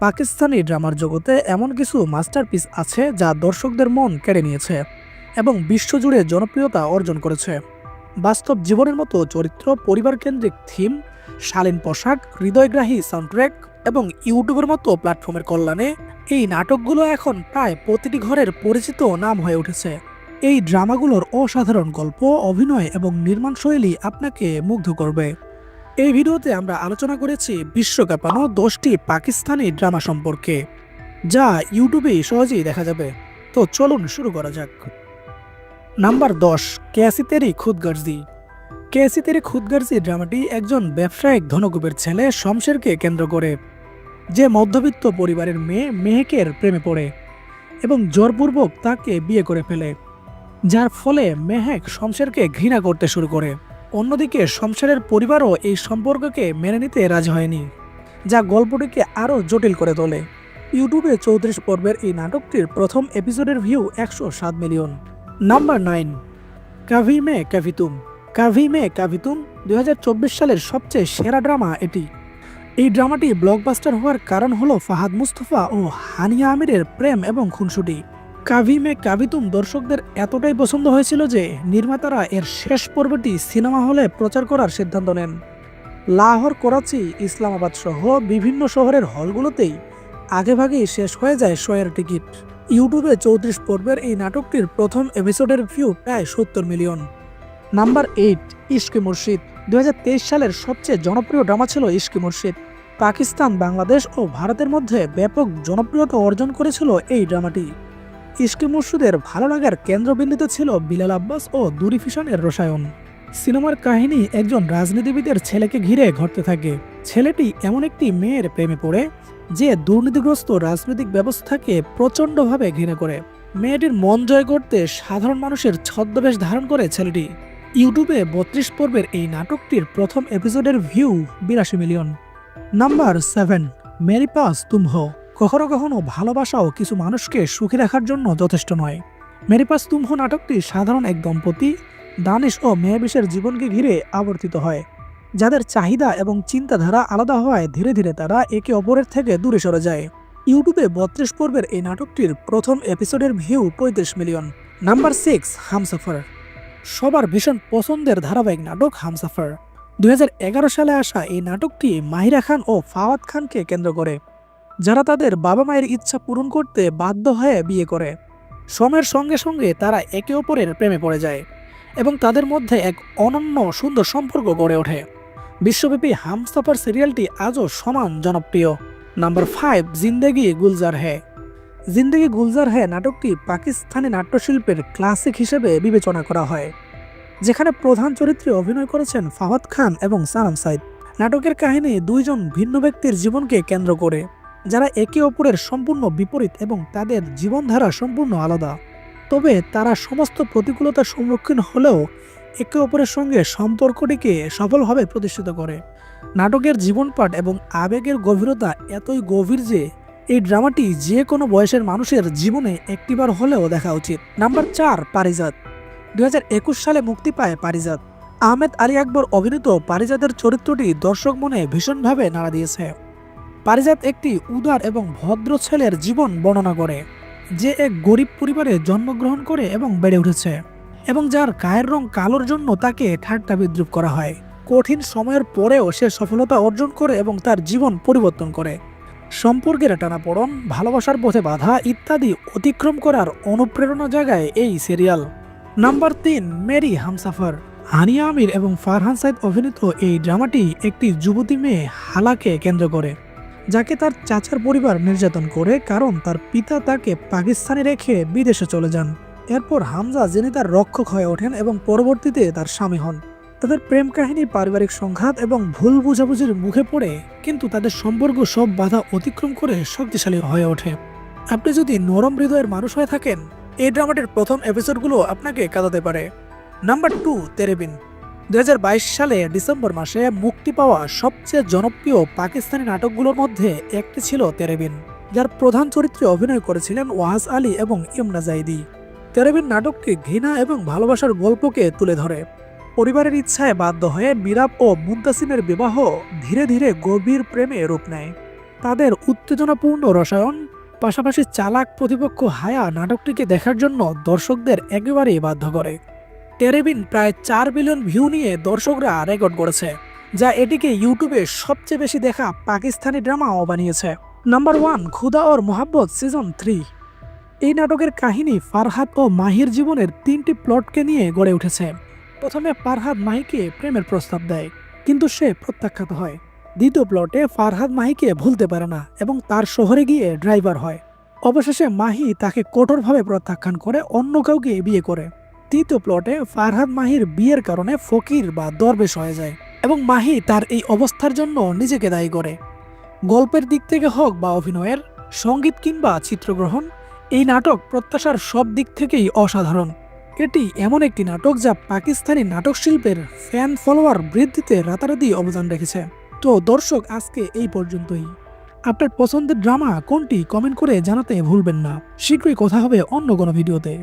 পাকিস্তানি ড্রামার জগতে এমন কিছু মাস্টারপিস আছে যা দর্শকদের মন কেড়ে নিয়েছে এবং বিশ্বজুড়ে জনপ্রিয়তা অর্জন করেছে। বাস্তব জীবনের মতো চরিত্র, পরিবারকেন্দ্রিক থিম, শালীন পোশাক, হৃদয়গ্রাহী সাউন্ডট্র্যাক এবং ইউটিউবের মতো প্ল্যাটফর্মের কল্যাণে এই নাটকগুলো এখন প্রায় প্রতিটি ঘরের পরিচিত নাম হয়ে উঠেছে। এই ড্রামাগুলোর অসাধারণ গল্প, অভিনয় এবং নির্মাণশৈলী আপনাকে মুগ্ধ করবে। এই ভিডিওতে আমরা আলোচনা করেছি বিশ্বকাপানো দশটি পাকিস্তানি ড্রামা সম্পর্কে, যা ইউটিউবে সহজেই দেখা যাবে। তো চলুন শুরু করা যাক। নাম্বার দশ, ক্যাসি খুদগার্জি। খুদগর্জি খুদগার্জি ড্রামাটি একজন ব্যবসায়িক ধনকুবের ছেলে শমশেরকে কেন্দ্র করে, যে মধ্যবিত্ত পরিবারের মেয়ে মেহেকের প্রেমে পড়ে এবং জোরপূর্বক তাকে বিয়ে করে ফেলে, যার ফলে মেহেক শমশেরকে ঘৃণা করতে শুরু করে। অন্যদিকে শমশেরের পরিবারও এই সম্পর্ককে মেনে নিতে রাজি হয়নি, যা গল্পটিকে আরও জটিল করে তোলে। ইউটিউবে চৌত্রিশ পর্বের এই নাটকটির প্রথম এপিসোডের ভিউ একশো সাত million. Number nine, Kabhi Main Kabhi Tum Kabhi Main Kabhi Tum দুই হাজার চব্বিশ সালের সবচেয়ে সেরা ড্রামা এটি। এই ড্রামাটি ব্লকবাস্টার হওয়ার কারণ হলো ফাহাদ মুস্তফা ও হানিয়া আমিরের প্রেম এবং খুনসুটি। কাভি মে কাভিতুম দর্শকদের এতটাই পছন্দ হয়েছিল যে নির্মাতারা এর শেষ পর্বটি সিনেমা হলে প্রচার করার সিদ্ধান্ত নেন। লাহোর, করাচি, ইসলামাবাদ সহ বিভিন্ন শহরের হলগুলোতেই আগেভাগেই শেষ হয়ে যায় শোয়ের টিকিট। ইউটিউবে চৌত্রিশ পর্বের এই নাটকটির প্রথম এপিসোডের ভিউ প্রায় সত্তর মিলিয়ন। নাম্বার এইট ইস্কি মুর্শিদ। দু হাজার তেইশ সালের সবচেয়ে জনপ্রিয় ড্রামা ছিল ইস্কি মুর্শিদ। পাকিস্তান, বাংলাদেশ ও ভারতের মধ্যে ব্যাপক জনপ্রিয়তা অর্জন করেছিল এই ড্রামাটি। ইস্কি মুর্শিদের ভালো লাগার কেন্দ্রবিন্দুতে ছিল বিলাল আব্বাস ও দুরি ফিশনের রসায়ন। সিনেমার কাহিনী একজন রাজনীতিবিদের ছেলেকে ঘিরে ঘটতে থাকে। ছেলেটি এমন একটি মেয়ের প্রেমে পড়ে, যে দুর্নীতিগ্রস্ত রাজনৈতিক ব্যবস্থাকে প্রচণ্ডভাবে ঘৃণা করে। মেয়েটির মন জয় করতে সাধারণ মানুষের ছদ্মবেশ ধারণ করে ছেলেটি। ইউটিউবে বত্রিশ পর্বের এই নাটকটির প্রথম এপিসোডের ভিউ বিরাশি million. Number seven, Meri Paas Tumho. কখনো কখনো ভালোবাসাও কিছু মানুষকে সুখী রাখার জন্য যথেষ্ট নয়। মেরি পাস তুমহ নাটকটি সাধারণ এক দম্পতি, দানিশ ও মেয়াবিশের জীবনকে ঘিরে আবর্তিত হয়। যাদের চাহিদা এবং চিন্তাধারা আলাদা হওয়ায় ধীরে ধীরে তারা একে অপরের থেকে দূরে সরে যায়। ইউটিউবে বত্রিশ পর্বের এই নাটকটির প্রথম এপিসোডের ভিউ পঁয়ত্রিশ মিলিয়ন। Number six, Humsafar. সবার ভীষণ পছন্দের ধারাবাহিক নাটক হামসাফার। দু হাজার এগারো সালে আসা এই নাটকটি মাহিরা খান ও ফাওয়াদ খানকে কেন্দ্র করে। যারা তাদের বাবা মায়ের ইচ্ছা পূরণ করতে বাধ্য হয়ে বিয়ে করে। সময়ের সঙ্গে সঙ্গে তারা একে অপরের প্রেমে পড়ে যায় এবং তাদের মধ্যে এক অনন্য সুন্দর সম্পর্ক গড়ে ওঠে। বিশ্বব্যাপী হামসাফার সিরিয়ালটি আজও সমান জনপ্রিয়। Number five, Zindagi Gulzar Hai. জিন্দেগি গুলজার হে নাটকটি পাকিস্তানি নাট্যশিল্পের ক্লাসিক হিসেবে বিবেচনা করা হয়, যেখানে প্রধান চরিত্রে অভিনয় করেছেন ফাহাদ খান এবং সানাম সাইদ। নাটকের কাহিনী দুইজন ভিন্ন ব্যক্তির জীবনকে কেন্দ্র করে। যারা একে অপরের সম্পূর্ণ বিপরীত এবং তাদের জীবনধারা সম্পূর্ণ আলাদা। তবে তারা সমস্ত প্রতিকূলতার সম্মুখীন হলেও একে অপরের সঙ্গে সম্পর্কটিকে সফলভাবে প্রতিষ্ঠিত করে। নাটকের জীবনপাঠ এবং আবেগের গভীরতা এতই গভীর যে এই ড্রামাটি যে কোনো বয়সের মানুষের জীবনে একটিবার হলেও দেখা উচিত। নাম্বার চার, পারিজাত। দু হাজার একুশ সালে মুক্তি পায় পারিজাত। আহমেদ আলী আকবর অভিনীত পারিজাতের চরিত্রটি দর্শক মনে ভীষণভাবে নাড়া দিয়েছে। পারিজাত একটি উদার এবং ভদ্র ছেলের জীবন বর্ণনা করে, যে এক গরিব পরিবারে জন্মগ্রহণ করে এবং বেড়ে উঠেছে, এবং যার গায়ের রং কালোর জন্য তাকে ঠাট্টা বিদ্রুপ করা হয়। কঠিন সময়ের পরেও সে সফলতা অর্জন করে এবং তার জীবন পরিবর্তন করে। সম্পর্কের টানাপড়ন, ভালোবাসার পথে বাধা ইত্যাদি অতিক্রম করার অনুপ্রেরণা জায়গায় এই সিরিয়াল। নাম্বার তিন, মেরি হামসাফার। হানিয়া আমির এবং ফারহান সাইদ অভিনীত এই ড্রামাটি একটি যুবতী মেয়ে হালাকে কেন্দ্র করে। যাকে তার চাচার পরিবার নির্যাতন করে কারণ তার পিতা তাকে পাকিস্তানে রেখে বিদেশে চলে যান। এরপর হামজা যিনি তার রক্ষক হয়ে ওঠেন এবং পরবর্তীতে তার স্বামী হন। তাদের প্রেম কাহিনী, পারিবারিক সংঘাত এবং ভুল বুঝাবুঝির মুখে পড়ে কিন্তু তাদের সম্পর্ক সব বাধা অতিক্রম করে শক্তিশালী হয়ে ওঠে। আপনি যদি নরম হৃদয়ের মানুষ হয়ে থাকেন, এই ড্রামাটির প্রথম এপিসোডগুলো আপনাকে কাঁদাতে পারে। Number two, তেরেবিন। দু হাজার বাইশ সালে ডিসেম্বর মাসে মুক্তি পাওয়া সবচেয়ে জনপ্রিয় পাকিস্তানি নাটকগুলোর মধ্যে একটি ছিল তেরেবিন, যার প্রধান চরিত্রে অভিনয় করেছিলেন ওয়াহাজ আলী এবং ইমনা জাইদি। তেরেবিন নাটকটি ঘৃণা এবং ভালোবাসার গল্পকে তুলে ধরে। পরিবারের ইচ্ছায় বাধ্য হয়ে মিরাব ও মুন্তাসিমের বিবাহ ধীরে ধীরে গভীর প্রেমে রূপ নেয়। তাদের উত্তেজনাপূর্ণ রসায়ন, পাশাপাশি চালাক প্রতিপক্ষ হায়া নাটকটিকে দেখার জন্য দর্শকদের একেবারেই বাধ্য করে। টেরেবিন প্রায় চার বিলিয়ন ভিউ নিয়ে দর্শকরা রেকর্ড করেছে, যা এটিকে ইউটিউবে সবচেয়ে বেশি দেখা পাকিস্তানি ড্রামাও বানিয়েছে। নাম্বার ওয়ান খুদা ওর মোহাব্বত সিজন থ্রি। এই নাটকের কাহিনী ফারহাদ ও মাহির জীবনের তিনটি প্লটকে নিয়ে গড়ে উঠেছে। প্রথমে ফারহাদ মাহিকে প্রেমের প্রস্তাব দেয়, কিন্তু সে প্রত্যাখ্যাত হয়। দ্বিতীয় প্লটে ফারহাদ মাহিকে ভুলতে পারে না এবং তার শহরে গিয়ে ড্রাইভার হয়। অবশেষে মাহি তাকে কঠোরভাবে প্রত্যাখ্যান করে অন্য কাউকে বিয়ে করে। তৃতীয় প্লটে ফারহাদ মাহির বিয়ের কারণে ফকির বা দরবেশ হয়ে যায় এবং মাহি তার এই অবস্থার জন্য নিজেকে দায়ী করে। গল্পের দিক থেকে হোক বা অভিনয়ের, সংগীত কিংবা চিত্রগ্রহণ, এই নাটক প্রত্যাশার সব দিক থেকেই অসাধারণ। এটি এমন একটি নাটক যা পাকিস্তানি নাটক শিল্পের ফ্যান ফলোয়ার বৃদ্ধিতে রাতারাতি অবদান রেখেছে। তো দর্শক, আজকে এই পর্যন্তই। আপনার পছন্দের ড্রামা কোনটি? কমেন্ট করে জানাতে ভুলবেন না। শীঘ্রই কথা হবে অন্য কোনো ভিডিওতে